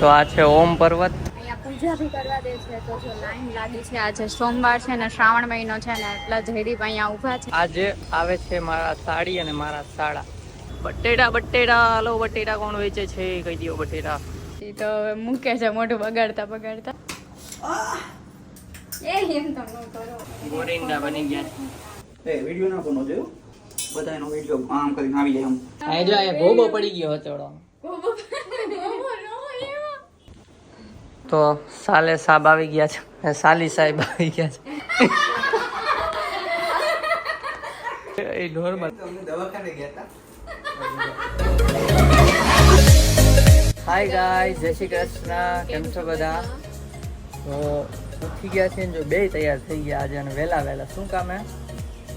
તો આ છે ઓમ પર્વત. અહીંયા પૂજા બી કરવા દે છે તો જો લાઈન લાગી છે આજે સોમવાર છે ને શ્રાવણ મહિનો છે ને એટલા જયદીપ અહીંયા ઊભા છે. આજે આવે છે મારા સાડી અને મારા સાડા. બટેટા બટેટા હાલો બટેટા કોણ વેચે છે કહી દો બટેટા. એ તો હવે મૂકે છે મોઢું બગાડતા બગાડતા. એ એમ તો કરો. ગોરિંદા બની ગયા છે. એ વીડિયો ના કોનો જોયો? બધા એનો આમ કરીને આવી જાય આમ અહીં જો અહીંયા ગોબો પડી ગયો હતો તો સાલે સાહેબ આવી ગયા છે. સાલી સાહેબ આવી ગયા છે. એ નોર્મલ દવાખાને ગયા હાય ગાય જય શ્રી કૃષ્ણ. કેમ છો બધા? તો ઉઠી ગયા છે ને જો બે તૈયાર થઈ ગયા આજે અને વહેલા વહેલા. શું કામ હે?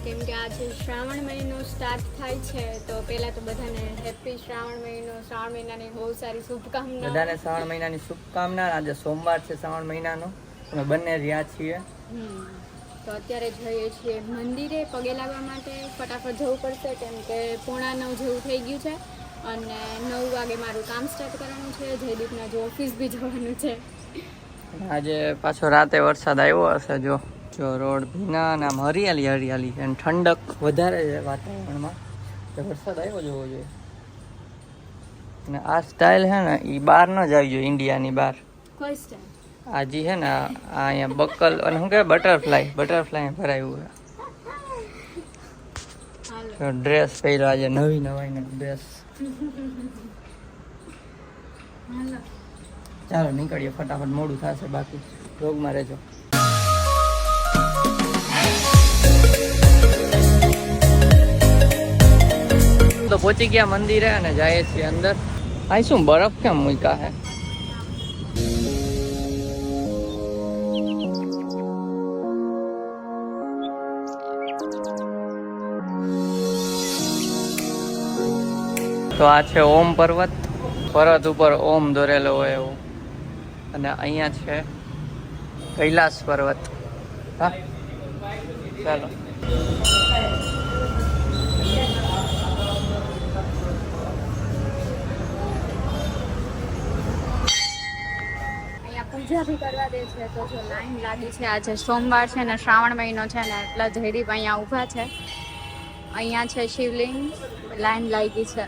કેમ કે આજે શ્રાવણ મહિનો સ્ટાર્ટ થાય છે તો પહેલા તો બધાને હેપી શ્રાવણ મહિનો શ્રાવણ મહિનાની બહુ સારી શુભકામના બધાને શ્રાવણ મહિનાની શુભકામના આજે સોમવાર છે શ્રાવણ મહિનાનો અમે બંને રહ્યા છીએ. તો અત્યારે જઈએ છીએ મંદિરે પગે લાગવા માટે ફટાફટ જવું પડશે કેમ કે પોણા નવ જેવું થઈ ગયું છે અને નવ વાગે મારું કામ સ્ટાર્ટ કરવાનું છે જયદીપના જો ઓફિસ બી જવાનું છે. આજે પાછો રાતે વરસાદ આવ્યો હશે જો. જો રોડ ભીના અને આમ હરિયાળી હરિયાળી અને ઠંડક વધારે છે વાતાવરણમાં. તો વરસાદ આવ્યો જોવો જોઈએ. અને આ સ્ટાઇલ છે ને એ બહાર ન જ આવી જોઈએ ઇન્ડિયાની બહાર. આજી છે ને આ અહીંયા બકલ અને શું કહેવાય બટરફ્લાય બટરફ્લાય ભરાયું છે. ડ્રેસ પહેર્યો આજે નવી નવાઈનો ડ્રેસ ચાલો નીકળીએ ફટાફટ મોડું થશે બાકી રોગમાં રહેજો. તો પહોંચી ગયા મંદિરે અને જઈએ છીએ અંદર. આ શું બરફ કેમ મૂક્યા હે? તો આ છે ઓમ પર્વત. પર્વત ઉપર ઓમ દોરેલો હોય એવું. અને અહીંયા છે કૈલાસ પર્વત. હા? ચાલો. પૂજા બી કરવા દે છે, તો જો લાઈન લાગી છે, આજે સોમવાર છે ને શ્રાવણ મહિનો છે ને, એટલા જયદીપ અહીંયા ઊભા છે. અહીંયા છે શિવલિંગ, લાઈન લાગી છે.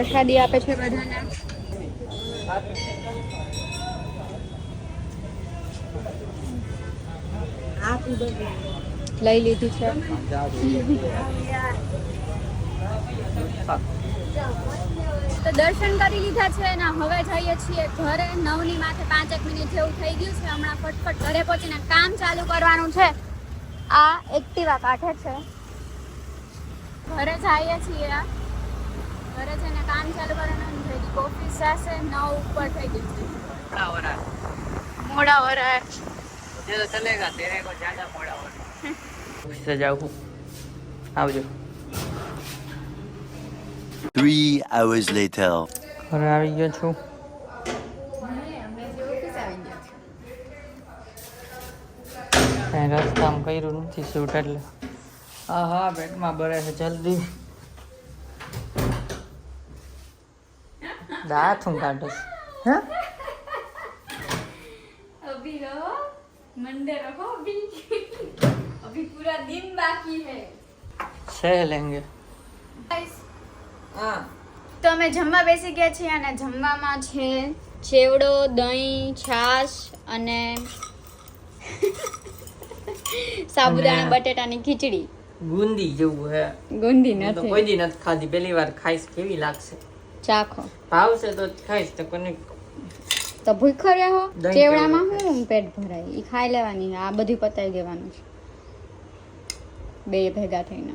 પ્રસાદી આપે છે બધાને. લઈ લીધી છે. તો દર્શન કરી લીધા છે ને હવે જઈએ છીએ ઘરે. નવની માથે પાંચ એક મિનિટ જેવું થઈ ગયું છે. હમણાં ફટફટ ઘરે પહોંચીને કામ ચાલુ કરવાનું છે. આ એક્ટિવા કાઢે છે. ઘરે જઈએ છીએ ઘરે જઈને કામ ચાલુ કરવાનું થઈ ગયું કોફી સાસે નવ ઉપર થઈ ગયું મોડા વરા મોડા વરા ચલેગા તેરે મોડા વરા ઓફિસ જાઉં આવજો. 3 hours later. ઘરે આવી ગયો છું. કાંઈ રસ્તામાં કર્યું નથી શૂટ એટલે. હા હા બેટમાં બરે છે જલ્દી. દાંત હું કાઢું હા અભી રહો મંડે રહો અભી અભી પૂરા દિન બાકી હે સહ લેંગે હા તો અમે જમવા બેસી ગયા છીએ અને જમવામાં છે ચેવડો દહીં છાશ અને સાબુદાણા બટેટાની ખીચડી ગુંદી જેવું હે ગુંદી નથી કોઈ દી નથી ખાધી પહેલી વાર ખાઈશ કેવી લાગશે ચાખો. ભાવશે તો ખાઈશ તો કોને તો ભૂખો દહીં ચેવડામાં ચેવડો શું પેટ ભરાય? એ ખાઈ લેવાની આ બધું પતાવી દેવાનું છે. બે ભેગા થઈને.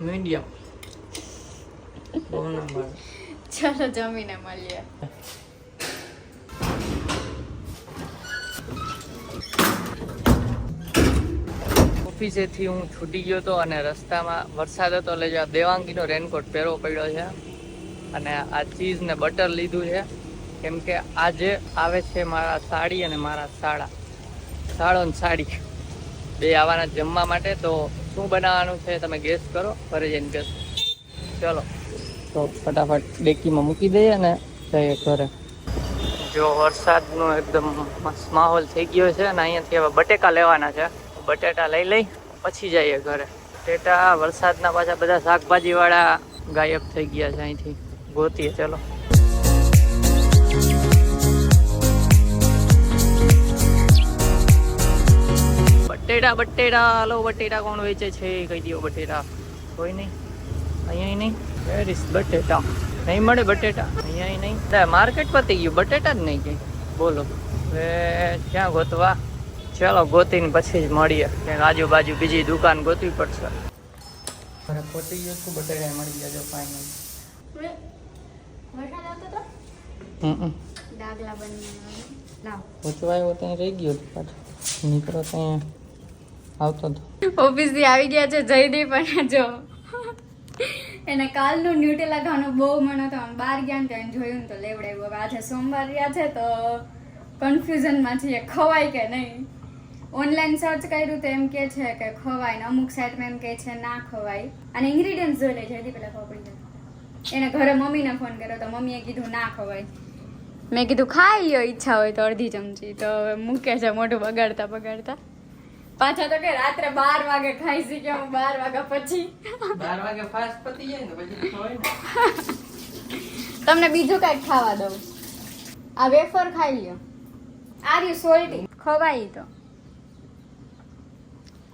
મીડિયમ. ચલો જમીને મળીએ. ઓફિસેથી હું છૂટી ગયો હતો અને રસ્તામાં વરસાદ હતો એટલે જે દેવાંગીનો રેનકોટ પહેરવો પડ્યો છે અને આ ચીઝ ને બટર લીધું છે. કેમ કે આજે આવે છે મારા સાડી અને મારા સાડા. સાડો ને સાડી. બે આવવાના જમવા માટે, તો શું બનાવવાનું છે તમે ગેસ કરો. ઘરે જઈને ગેસ ચલો. તો ફટાફટ ડેકીમાં મૂકી દઈએ અને જઈએ ઘરે. જો વરસાદનો એકદમ માહોલ થઈ ગયો છે અને અહીંયાથી હવે બટેકા લેવાના છે. બટેટા લઈ લઈ, પછી જઈએ ઘરે. બટેટા વરસાદના પાછા બધા શાકભાજી વાળા ગાયબ થઈ ગયા છે અહીંથી. ગોતીએ, ચલો. બટેટા બટેટા હલો બટેટા કોણ વેચે છે કહી દો બટેટા. કોઈ નહીં. અહીંયા નહીં. વેર ઇઝ બટેટા? નહીં મળે બટેટા? અહીંયા નહીં. માર્કેટ પતી ગયું. બટેટા જ નહીં કઈ બોલો. હવે ક્યાં ગોતવા? ચાલો ગોતીને પછી જ મળીએ. ક્યાંક આજુબાજુ બીજી દુકાન ગોતવી પડશે. મારે પતી ગયું છું બટેટા મળી ગયા જો ફાઇનલ વરસાદ આવતો તો? હમ ડાગલા બની લાવ. પૂછવા ત્યાં રહી ગયો પાછો. નીકળો ત્યાં. આવતો હતો ઓફિસથી આવી ગયા છે જયદીપ અને જો. એને કાલનું ન્યુટેલા ખાવાનું બહુ મન હતો. બહાર ગયા ને જોયું ને તો લેવડાવ્યું. હવે આજે સોમવાર રહ્યા છે તો કન્ફ્યુઝનમાં છીએ ખવાય કે નહીં? ઓનલાઈન સર્ચ કર્યું તો એમ કે છે કે ખવાય ને અમુક સાઈડમાં એમ કે છે ના ખવાય. અને ઇન્ગ્રીડિયન્ટ જોઈ લે જલ્દી પેલા ખબર પડી જાય. એને ઘરે મમ્મીને ફોન કર્યો તો મમ્મીએ કીધું ના ખવાય. મેં કીધું ખાઈ લો ઈચ્છા હોય તો અડધી ચમચી. તો હવે મૂકે છે મોઢું બગાડતા બગાડતા. પાછા તો કે રાત્રે બાર વાગે ખાઈ શીખ્યા હું બાર વાગ્યા પછી. બાર વાગે ફાસ્ટ પતી જાય ને પછી ખવાય તમને બીજું કંઈક ખાવા દઉં? આ વેફર ખાઈ લ્યો. આ રહ્યું સોલ્ટી ખવાય તો.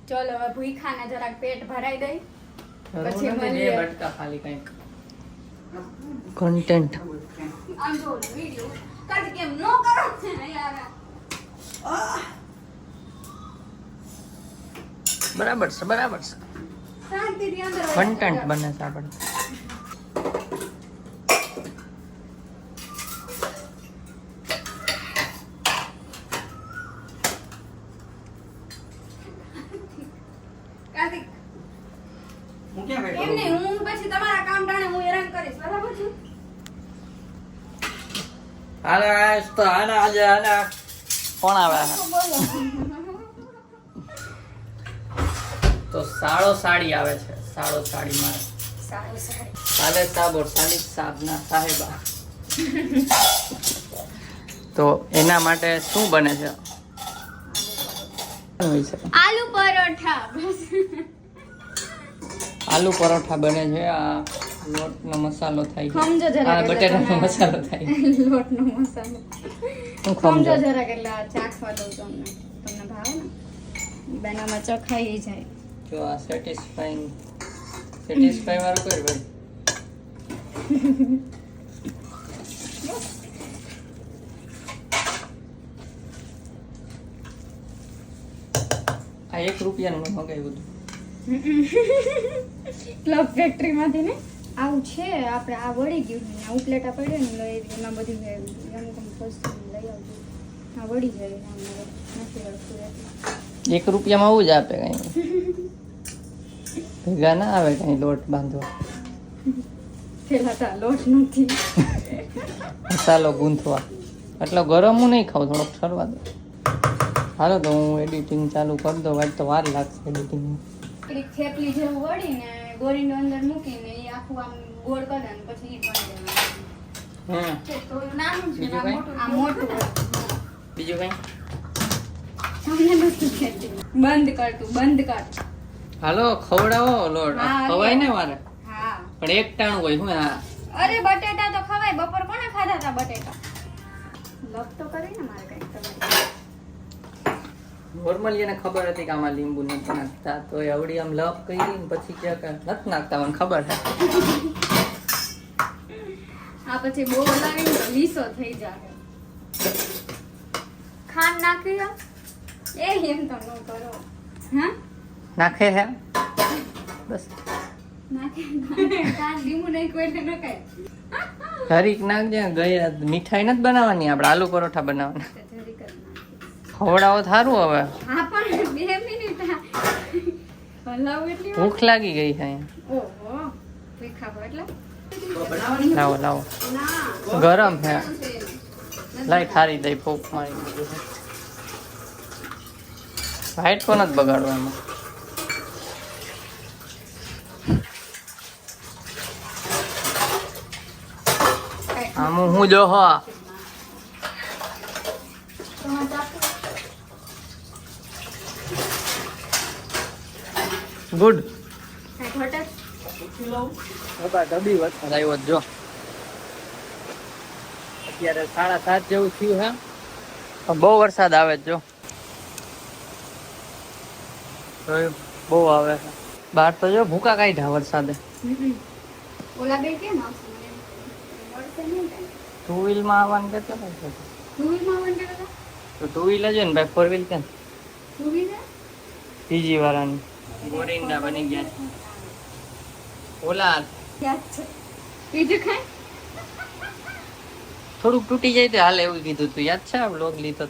ચલો હવે ભૂખાને જરાક પેટ ભરાઈ દઈ. પછી મળીએ. બટકા ખાલી કંઈક. કન્ટેન્ટ આમ જો વિડિયો. કટ કેમ નો કરો છે ને યાર? બરાબર છે બરાબર છે. શાંતિથી અંદર કન્ટેન્ટ બને છે આપણે કાર્તિક હું ક્યાં એમ બેઠો નહીં હું પછી તમારા કામ ટાણે હું હેરાન કરીશ બરાબર છે હાલે આજ તો આના આજે આના કોણ આવે? તો સાડો સાળો સાડી આવે છે. સાળો સાડી મારે. સાલે સાબો સાલી સાબના સાહેબા. તો એના માટે શું બને છે? આલુ પરોઠા. આલુ પરોઠા બને છે આ લોટનો મસાલો થાય ખમજો જરા બટેટાનો મસાલો થાય લોટનો મસાલો. હું જરાક એટલે આ ચાખવા દઉં તમને. તમને ભાવે ને? બેનામાં ચખાઈ જાય. જો આ સેટિસ્ફાઈંગ સેટિસ્ફાઈ વાળું કર ભાઈ. આ એક રૂપિયાનું મગાવ્યું હતું. ક્લબ ફેક્ટરીમાંથી ને? આવું છે આપણે આ વળી ગયું ને આ ઉપલેટા પડે ને લઈ એમાં બધી અમુક અમુક વસ્તુ લઈ આવજો. આ વળી જાય નથી વળતું એક રૂપિયામાં આવું જ આપે કઈ. ભેગા ના આવે કઈ લોટ બાંધવા. પેલા લોટ નથી. મસાલો ગૂંથવા. એટલો ગરમ હું નહીં ખાઉં થોડોક ઠરવા દો હાલો તો હું એડિટિંગ ચાલુ કરી દઉં વાત તો વાર લાગશે એડિટિંગ એક થેપલી જેવું વળીને ગોળીનો અંદર મૂકીને આખું આમ ગોળ કરે અને પછી ઈ બની છે બીજું આ મોટું આ મોટું હોય. બીજું કઈ. બંધ કર તું બંધ કર. હાલો ખવડાવો લોટ. ખવાય ને મારે? પણ એક ટાણું હોય હું આ? અરે બટેટા તો ખવાય. બપોર કોને ખાધા હતા બટેટા? લપ તો કરી ને મારે કંઈક નોર્મલી એને ખબર હતી કે આમાં લીંબુ નથી નાખતા તો એ આવડી આમ લપ કરી ને પછી કે નથી નાખતા મને ખબર હતી આ પછી બહુ હલાવીને લીસો થઈ જાય ખાંડ નાખી એ એમ તો ન કરો. હા? નાખે હે બસ. હરીક નાખજે ગયા મીઠાઈ નથી બનાવવાની આપણે આલુ પરોઠા બનાવવાના. ખવડાવો થારું હવે? ભૂખ લાગી ગઈ છે લાવો લાવો. ગરમ છે. લાઈ ખારી દઈ ફૂક મારી દીધું છે. વાઈટ કોણ જ બગાડો એમાં? આમ હું જો હો તમારે ચાખવું? ગુડ જ અત્યારે સાડા સાત જેવું થયું હે બહુ વરસાદ આવે જો? બહુ આવે છે બહાર તો જો ભૂકા કાઢ્યા વરસાદે. ઓલા બે કેમ. ટુ વ્હીલમાં આવવાનું કેટલા પૈસા છે Two wheel માં આવવાનું? તો ટુ વ્હીલ જ હોય ને ભાઈ ફોર વ્હીલ કેમ ટુ વ્હીલ પીજી વાળાની ગોરિંડા બની ગયા છે. ઓલા બીજું ખાય? થોડુંક તૂટી જાય તો હાલ એવું કીધું તું. યાદ છે બ્લોગ લીધો.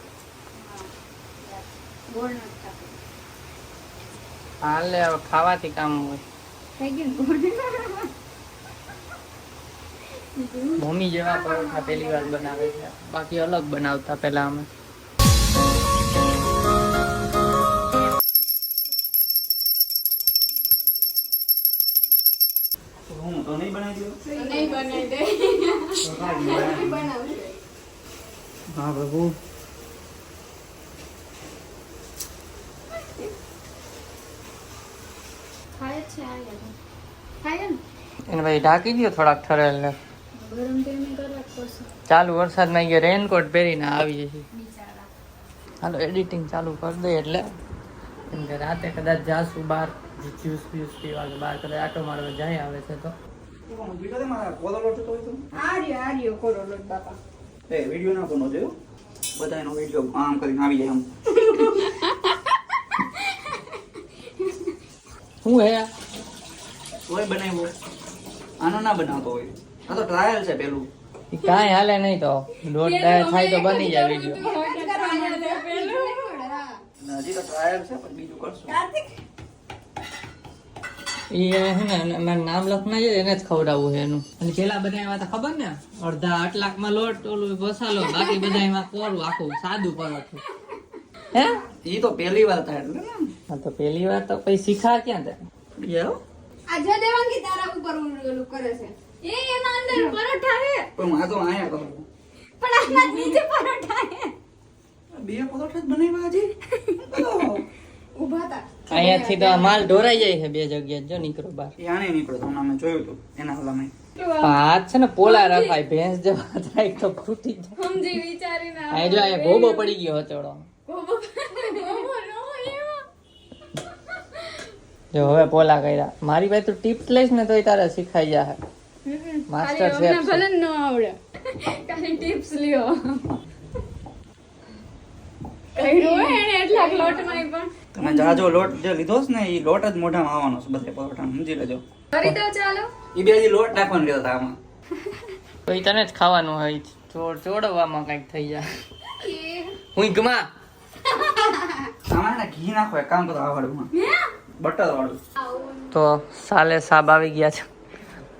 હાલે હવે ખાવાથી કામ હોય? મમ્મી જેવા પરોઠા પહેલી વાર બનાવે છે. બાકી અલગ બનાવતા પેલા અમે. હા પ્રભુ? એને ભાઈ ઢાંકી દો થોડાક ઠરેલ ને. ચાલુ વરસાદમાં ગયો રેનકોટ પહેરીને છીએ બિચારા. હાલો એડિટિંગ ચાલુ કરી દે એટલે કેમ કે રાતે કદાચ જાશું બહાર જ્યુસ બ્યુસ પીવા કે બહાર કદાચ આટો મારવા જાય આવે છે તો તો હું જોઈ લો તે મારા કોલો લોટ તો? આર્યો, આર્યો, કોરો લોટ બાપા. એ વીડિયો ના કોનો જોયો? બધા એનો વીડિયો આમ કરીને આવી જાય આમ હું હે? કોઈ બનાવ્યો. આનો ના બનાવતો હોય. આ તો ટ્રાયલ છે પેલું. કાંઈ હાલે નહીં તો. દોઢ થાય તો બની જાય વીડિયો હજી તો ટ્રાયલ છે પણ બીજું કરશું. મારું નામ લખના છે એને જ ખવડાવવું છે એનું. અને પેલા બધા એમાં તો ખબર ને? અડધા આટલાકમાં લોટ ઓલું મસાલો બાકી બધા એમાં કોરું આખું સાદું પરોઠું. હે? ઈ તો પહેલી વાર થાય એટલે હા તો પેલી વાર તો પછી શીખા ક્યાં થાય? યો આજે દેવાંગી તારા ઉપર ઓલું કરે છે. એ એમાં અંદર પરોઠા રે પણ આ તો આયા કરું પણ આમાં નીચે પરોઠા રે બે પરોઠા જ બનાવ્યા તા અહીંયાથી તો માલ ઢોરાઈ જાય છે બે જગ્યાએ. જો નીકળો બાર એ નીકળો નીકળ્યો તો અમે જોયું હતું એના ઓલામાં હાથ છે ને પોલા રખાય ભેંસ જેવા હાથ રાખ તો ફૂટી જાય. સમજી વિચારીને આ જો આ ગોબો પડી ગયો હતોડો જો હવે પોલા કર્યા. મારી ભાઈ તું ટીપ લઈશ ને તોય તારે શીખાઈ જાય માસ્ટર છે. ભલે ન આવડે. તારી ટિપ્સ લ્યો. કર્યું હે એને એટલા લોટમાં પણ. તમે જાજો લોટ જે લીધો છે ને એ લોટ જ મોઢામાં આવવાનો છે બધે પરોઠા સમજી લેજો. કરી દો ચાલો. એ બે હજી લોટ નાખવાનું લીધો હતા આમાં. તો એ તને જ ખાવાનું હોય ચોડ ચોડવામાં કંઈક થઈ જાય. હું ગમા આમાં ને ઘી નાખો એક કામ કરો આ વાળું બટર વાળું. તો સાલે સાહેબ આવી ગયા છે.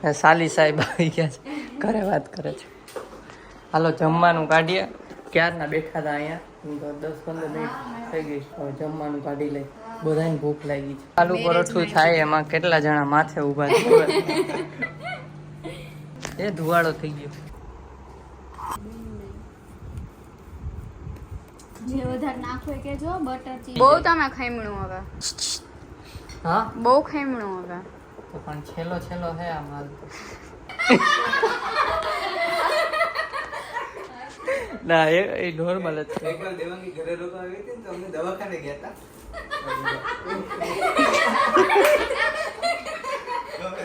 ને સાલી સાહેબ આવી ગયા છે. ઘરે વાત કરે છે. હાલો જમવાનું કાઢીએ. ક્યારના બેઠા હતા અહીંયા? હું તો દસ પંદર મિનિટ થઈ ગઈ હવે જમવાનું કાઢી લઈ. બધાને ભૂખ લાગી છે. આલુ પરોઠું થાય એમાં કેટલા જણા માથે ઊભા છે? એ ધુવાડો થઈ ગયો. જે વધારે નાખો કે જો બટર ચીઝ બહુ તમે ખાઈમણું હવે. હા? બહુ ખાઈમણું હવે. તો પણ છેલ્લો છેલ્લો હે આ માલ તો. ના એ એ નોર્મલ જ છે. એકવાર દેવાંગી ઘરે લોકો આવી હતી તો અમને દવાખાને ગયા હતા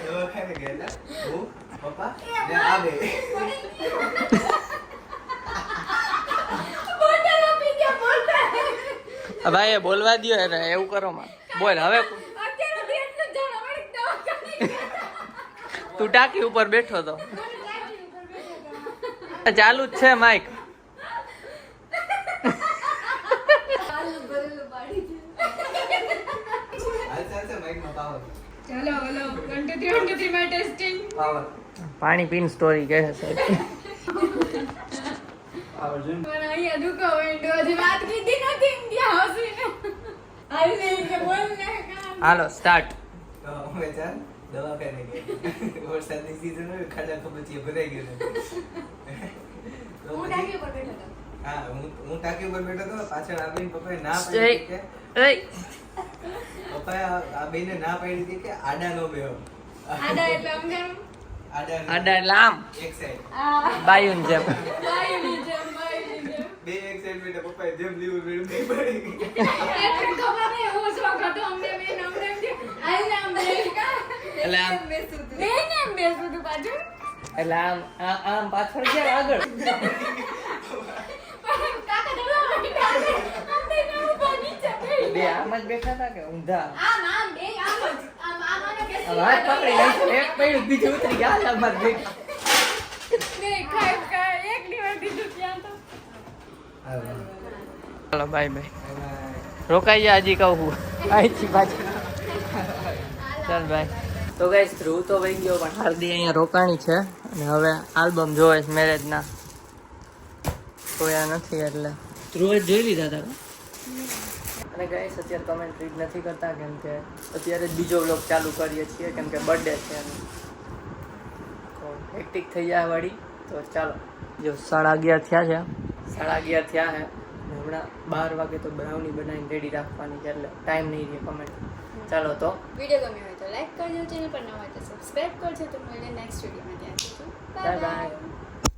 દવાખાને ગયા હતા હું પપ્પા ને આ બે. ભાઈ એ બોલવા દ્યો એને એવું કરો માં. બોલ હવે તું ટાંકી ઉપર બેઠો તો. ચાલુ જ છે માઈક. ચલો બોલો one two three one two three my testing પાણી પીન સ્ટોરી કહે છે. પણ અહીંયા દુખો વેન્ડો હજી વાત કીધી નથી ઇન્ડિયા હસીને આવી નહીં કે બોલ ને કામ. હાલો સ્ટાર્ટ અમે ચાલ દવાખાને ગયા વરસાદની સીઝન હોય ખાડા કબચીએ ભરાઈ ગયો હું ટાંકી પર બેઠો હતો. હા હું હું ટાંકી ઉપર બેઠો હતો પાછળ આવીને પપ્પાએ ના પાડી કે એય, પપ્પાએ આ બેને ના પાડી હતી કે આડા નો બેહો. આડા એટલે આડા આમ. એક સાઈડ આ. બાયુન જેમ. બાયુની જેમ જેમ. બે એક સાઈડ બેઠા પપ્પાએ જેમ લીવું પડી. એટલે ખબર નહીં હું શોખ હતો અમને બેન અમને એમ કે આઈને આમ બેસ એટલે આમ બેન એમ બેસું તું પાછું? એટલે આમ આ- આમ પાછળ ગયા આગળ. કાકા દવા બેઠા છે અમને ને ઊભા નીચે બેસી બે આમ જ બેઠા હતા કે ઊંધા? આમ આમ બે આમ જ. આમ આમ કે હાથ પકડી નાખ્યો એક પડ્યું બીજું ઉતરી ગયા હાલ જ બેઠા. ને ખાઈ ખાઈ એક દિવસ દીધું ત્યાં તો. ચાલો બાય બાય. રોકાઈ જા હજી કહું અહીંથી પાછળ ચાલ બાય. તો ગાઈસ ધ્રુવ તો વહી ગયો પણ હાર્દી અહીંયા રોકાણી છે. અને હવે આલ્બમ જોવે છે મેરેજના. જોયા નથી એટલે. ધ્રુવે જ જોઈ લીધા હતા અને ગાઈસ અત્યારે કમેન્ટ રીડ નથી કરતા કેમ કે અત્યારે જ બીજો વ્લોગ ચાલુ કરીએ છીએ કેમ કે બર્થડે છે તો હેક્ટિક થઈ જાય વળી તો ચાલો. જો સાડા અગિયાર થયા છે. સાડા અગિયાર થયા છે. હમણાં બાર વાગે તો બ્રાઉની બનાવીને રેડી રાખવાની છે એટલે ટાઈમ નહીં રહે કમેન્ટ ચાલો તો. વીડિયો ગમ્યો હોય તો લાઈક કરજો ચેનલ પર નવા હોય તો સબસ્ક્રાઈબ કરજો તો મળીએ નેક્સ્ટ વિડીયોમાં ત્યાં બાય બાય